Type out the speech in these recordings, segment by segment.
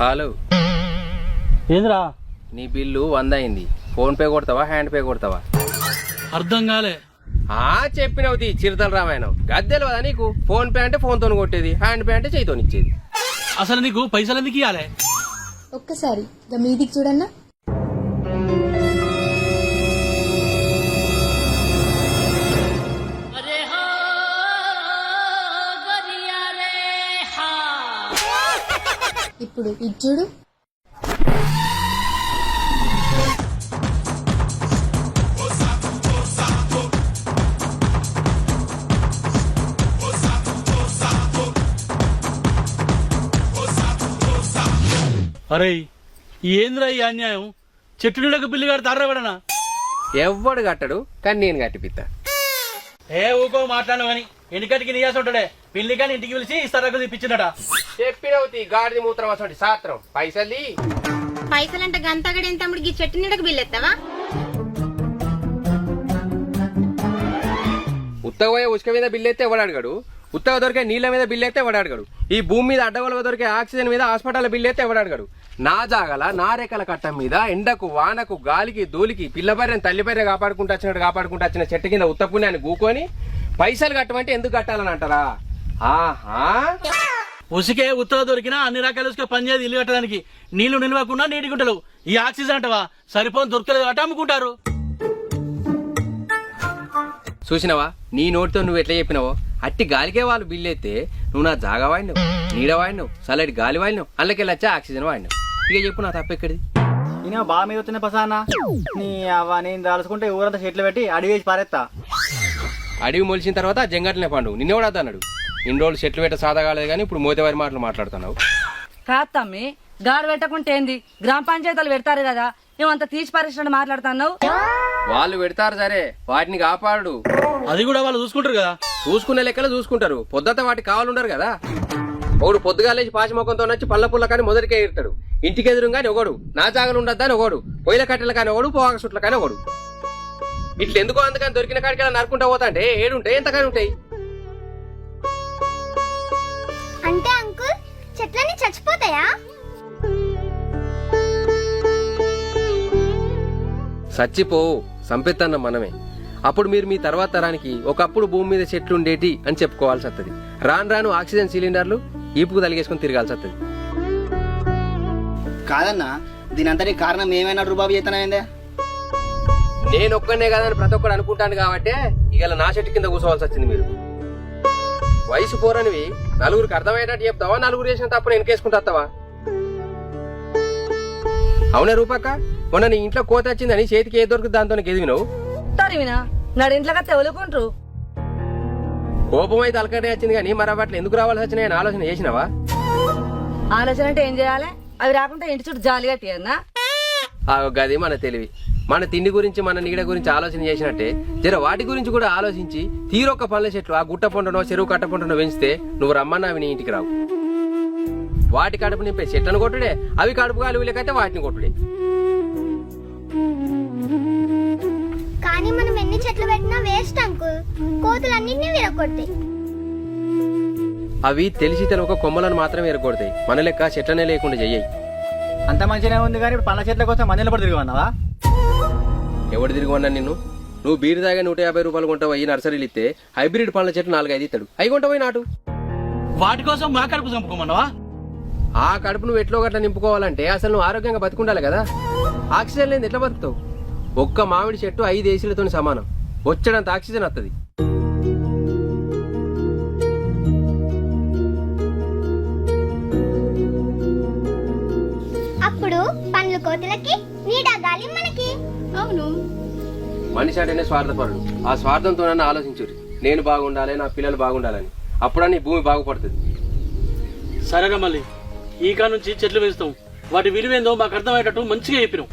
Hello. ఏందిరా? నీ bill వంద అయింది ఫోన్ పే కొడతావా హ్యాండ్ పే కొడతావా? అర్థం కాలే. ఆ చెప్పినవు తీ చిరుతల రామాయణం. గద్దెలు కదా నీకు? ఫోన్ పే అంటే ఫోన్తో కొట్టేది హ్యాండ్ పే అంటే చేయితో ఇచ్చేది. అసలు నీకు పైసలు ఎందుకు ఇవ్వాలి ఒక్కసారి మీదికి చూడన్నా? ఇప్పుడు ఇది చూడు. అరే ఏందిరా ఈ అన్యాయం? చెట్టు బిల్లు గారు తారబడనా ఎవ్వడు కట్టడు కానీ నేను కట్టిపిత్తా. ఏ ఊకో మాట్లాడు కానీ ఎన్నికటికి నీయాసి ఉంటాడే. పిల్లి కానీ ఇంటికి పిలిచి ఇస్తారకు తెప్పించిందట చెప్పినవు తీ గాడిది మూత్రం అసలు శాస్త్రం. పైసలు పైసలంటే గంతగడేం తమ్ముడికి చెట్టు నీడకు బిల్లెత్తావా? ఉత్తగ పోయే ఉసుక మీద బిల్లు అయితే ఎవడు అడగడు? ఉత్తగ దొరికే నీళ్ళ మీద బిల్లు అయితే ఎవడు అడగడు. ఈ భూమి మీద అడ్డగోలుగా దొరికే ఆక్సిజన్ మీద హాస్పిటల్ బిల్లు అయితే ఎవడు అడగడు. నా జాగల నా రేఖల కట్టం మీద ఎండకు వానకు గాలికి ధూళికి పిల్లబర్రెని తల్లిబర్రె కాపాడుకుంటూ వచ్చినట్టు కాపాడుకుంటూ వచ్చిన చెట్టు కింద ఉత్త పుణ్యాన్ని గూకొని పైసలు కట్టమంటే ఎందుకు కట్టాలని అంటారా? ఆహా. ఉసికే ఉత్తర దొరికినా అన్ని రకాల ఉసుక పనిచేది ఇల్లు కట్టడానికి. నీళ్ళు నిలవకుండా నీటి గుంటలు. ఈ ఆక్సిజన్ అంటవా? సరిపోని దొరకలేదు అట అమ్ముకుంటారు. చూసినవా? నీ నోటితో నువ్వు ఎట్లా చెప్పినావో? అట్టి గాలికే వాళ్ళు బిల్లు అయితే నువ్వు నా జాగా వాడినావు నీడ వాడినావు చల్లటి గాలి వాడినావు అందులోకి వచ్చా ఆక్సిజన్ వాడినావు. ఇక చెప్పు నా తప్పెక్కడిది నేను బాగా మీద వచ్చిన పసానా నీ అవ్వ నేను దాల్చుకుంటే ఊరంతా చెట్లు పెట్టి అడిగి వేసి పారేస్తా అడవి మొలిచిన తర్వాత జంగట్లనే పండు. నిన్నెవడా అన్నాడు ఇన్ని రోజులు చెట్లు పెట్ట సాదా కాలేదు కానీ ఇప్పుడు మోతేవారి మాటలు మాట్లాడుతున్నావు. కాదు తమ్మి గాడు పెట్టకుంటే ఏంది? గ్రామ పంచాయతీలు పెడతారు కదా నువ్వంత తీసి పరిశ్రమ మాట్లాడుతున్నావు? వాళ్ళు పెడతారు సరే వాటిని కాపాడు. అది కూడా వాళ్ళు చూసుకుంటారు కదా. చూసుకునే లెక్కలు చూసుకుంటారు. పొద్దుత వాటికి కావాలుండరు కదా. ఒకడు పొద్దుగాలేసి పాచిమొఖంతో వచ్చి పళ్ళ పుల్ల కానీ మొదటికే ఇడతాడు ఇంటికి ఎదురు కానీ ఒకడు నా జాగలు ఉండద్దని ఒకడు పొయ్యిల కట్టెల కానీ ఒకడు పోగా సుట్ల కానీ ఒకడు. ఇట్లా ఎందుకో అందుకని దొరికిన కాడికి నరుకుంటా పోతా అంటే ఏడుంటాయి ఎంతకాని ఉంటాయి. అంటే అంకుల్ చెట్లన్నీ చచ్చిపోతాయా? సచ్చిపోవు సంపెత్తన్న మనమే. అప్పుడు మీరు మీ తర్వాత తరానికి ఒకప్పుడు భూమి మీద చెట్లు ఉండేటి అని చెప్పుకోవాల్సి వస్తుంది రాను రాను ఆక్సిజన్ సిలిండర్లు ఈపుకు తలిగేసుకుని తిరగాల్సి వస్తుంది కాదన్నా దీని అంతటి కారణం ఏమైనా రూబాబు చేతనైందే నేను ఒక్కనే కాదని ప్రతి ఒక్కడు అనుకుంటాను కాబట్టి ఇవాళ నా చెట్టు కింద కూర్చోవాల్సి వచ్చింది మీరు. వయసు పోరనివి నలుగురికి అర్థమయ్యేటట్టు చెప్తావా? నలుగురు చేసిన తప్పును వెనకేసుకుంటావా అవునా రూపక్క? మొన్న నీ ఇంట్లో కోత వచ్చిందని చేతికి ఏ దొరుకుతుంది దాంతో ఎదిగినావు తరివినా నాడు ఇంట్లో కత్తి ఎవరుకుంటారు కోపం అయితే అలకటే వచ్చింది కానీ మరి అట్లా ఎందుకు రావాల్సి వచ్చినాయని ఆలోచన చేసినావా? ఆలోచన అంటే ఏం చేయాలి? అవి రాకుండా ఇంటి చుట్టూ జాలి కట్టియన్నా ఆ గది మన తెలివి. మన తిండి గురించి మన నీడ గురించి ఆలోచన చేసినట్టే. జర వాటి గురించి కూడా ఆలోచించి తీరొక్క పళ్ళ చెట్లు ఆ గుట్ట పంటనో చెరువు కట్ట పంటనో పెంచితే నువ్వు రమ్మన్నా అవి నీ ఇంటికి రావు. వాటి కడుపు నింపే చెట్లను కొట్టుడే అవి కడుపు కాలు లేకైతే వాటిని కొట్టుడే. కానీ మనం ఎన్ని చెట్లు పెట్టినా వేస్ట్ అంకుల్. కోతులన్నింటినీ విరగొడతాయి. అవి తెలిసి తెలవక కొమ్మలను మాత్రమే ఎరగొడతాయి మన లెక్క చెట్లనే లేకుండా చెయ్యి అంత మంచిగానే ఉంది కానీ ఇప్పుడు పండ్ల చెట్ల కోసం మందిలో పడి తిరిగి ఉన్నావా ఎవడు తిరిగి ఉన్నా నిన్ను? నువ్వు బీరు దాగా నూట యాభై రూపాయలు కొంటావు ఈ నర్సరీలు ఇస్తే హైబ్రిడ్ పండ్ల చెట్లు నాలుగైదు ఇస్తాడు అవి కొంటావు నాటు? వాటి కోసం మా కడుపు చంపుకోమన్నావా? ఆ కడుపు నువ్వు ఎట్లో గట్లా నింపుకోవాలంటే అసలు నువ్వు ఆరోగ్యంగా బతుకుండాలి కదా. ఆక్సిజన్ లేని ఎట్లా బతుకుతావు? ఒక్క మామిడి చెట్టు ఐదు ఏసీలతో సమానం. వచ్చడంత ఆక్సిజన్ వస్తుంది అప్పుడు పండ్లు కోతులకి నీడ గాలి మనకి. అవును. మనిషి అంటేనే స్వార్థపరుడు. ఆ స్వార్థంతో ఆలోచించురి నేను బాగుండాలి నా పిల్లలు బాగుండాలని. అప్పుడని భూమి బాగుపడుతుంది. సరేగా మళ్ళీ. ఈ కాడ నుంచి చెట్లు పెంచుతాం వాటి విలువేందో మాకు అర్థమయ్యేటట్టు మంచిగా చెప్పినాం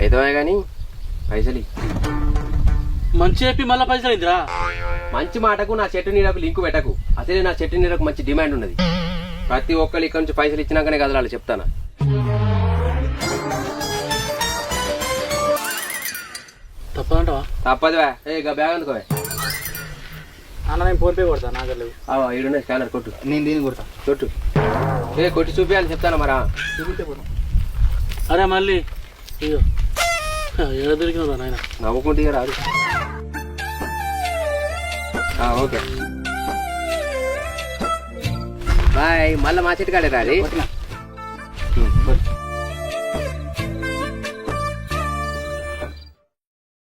అయితే గాని పైసలి మంచి చెప్పి మళ్ళా పైసలు అయిందిరా మంచి మాటకు నా చెట్టు నీడకు లింకు పెట్టకు. అసలే నా చెట్టు నీడకు మంచి డిమాండ్ ఉన్నది. ప్రతి ఒక్కరు ఇక్కడ నుంచి పైసలు ఇచ్చినాకనే కదలాలి చెప్తానా? తప్పదంటవా? తప్పదువా. ఏ గా బ్యాగ్ అందుకోవే. అన్న నేను ఫోన్ పే కొడతా నాకు లేవు ఈడున్న స్కానర్ కొట్టు. నేను దీన్ని కొడతా. కొట్టు. ఏ కొట్టి చూపించాలి చెప్తాను మరా? అరే మళ్ళీ ఇయ్యో ఏడ దొరికినదా నాయన. నవ్వుకుంటే రాదు. ఓకే. బాయ్ మళ్ళీ మా చెట్టు కాడే కొట్టు.